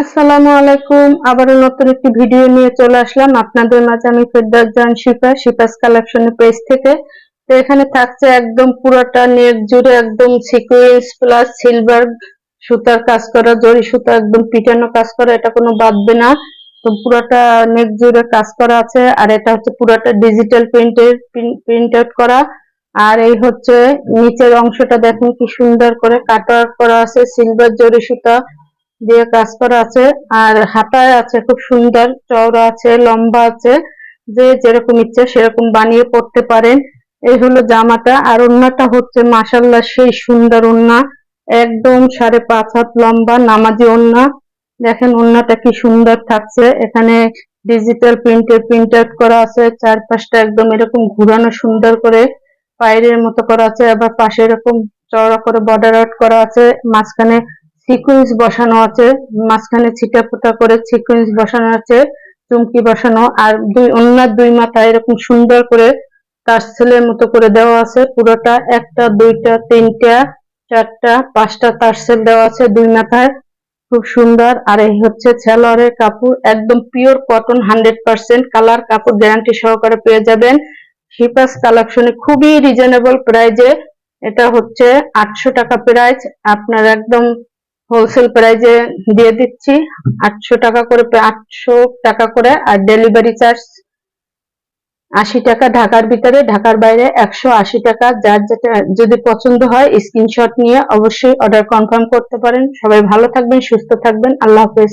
আসসালামু আলাইকুম। আবারও নতুন একটি ভিডিও নিয়ে চলে আসলাম। আপনাদের মাঝে আমি ফেরদাস জান শিফা শিফাস কালেকশনের পেজ থেকে। তো এখানে থাকছে একদম পুরোটা নেক জুড়ে একদম সিকুয়েন্স প্লাস সিলভার সুতার কাজ করা, জরি সুতা একদম পিটানো কাজ করা, এটা কোনো বাদবে না। তো পুরোটা নেক জুড়ে কাজ করা আছে। আর এটা হচ্ছে পুরোটা ডিজিটাল প্রিন্টের প্রিন্ট আউট করা। আর এই হচ্ছে নিচের অংশটা দেখুন কি সুন্দর করে কাট করা আছে সিলভার জরি সুতা। দিয়ে কাজ করা আছে। আর হাতায় আছে, খুব সুন্দর। চওড়া আছে, লম্বা আছে। যে যেরকম ইচ্ছে সেরকম বানিয়ে পড়তে পারেন। এই হলো জামাটা। আর ওন্নাটা হচ্ছে মাসাল্লাহ সেই সুন্দর ওন্না। একদম সাড়ে পাঁচ হাত লম্বা নামাজি ওন্না। দেখেন ওন্নাটা কি সুন্দর থাকছে। এখানে ডিজিটাল প্রিন্টের প্রিন্ট আউট করা আছে। চারপাশটা একদম এরকম ঘুরানো সুন্দর করে পায়ের মতো করা আছে। আবার পাশে এরকম চওড়া করে বর্ডার আউট করা আছে। মাঝখানে সিকুয়েন্স বসানো আছে, মাঝখানে ছিটা ফোটা করে সিকুয়েন্স বসানো আছে, চুমকি বসানো, আর দুই অন্য দুই মাথা এরকম সুন্দর করে তার ছেলের মতো করে দেওয়া আছে, পুরোটা একটা, দুইটা, তিনটা, চারটা, পাঁচটা তার সেল দেওয়া আছে দুই মাথায়, খুব সুন্দর। আর এই হচ্ছে ছেলোয়ারের কাপড়, একদম pure cotton hundred percent colour কাপড় গ্যারান্টি সহকারে পেয়ে যাবেন। শিপাস কালেকশনে খুবই রিজনেবল প্রাইজে এটা হচ্ছে আটশো টাকা প্রাইস আপনার একদম হোলসেল প্রাইজে দিয়ে দিচ্ছি। আটশো টাকা করে, আটশো টাকা করে, আর ডেলিভারি চার্জ আশি টাকা ঢাকার ভিতরে, ঢাকার বাইরে একশো আশি টাকা। যার যেটা যদি পছন্দ হয় স্ক্রিনশট নিয়ে অবশ্যই অর্ডার কনফার্ম করতে পারেন। সবাই ভালো থাকবেন, সুস্থ থাকবেন। আল্লাহ হাফেজ।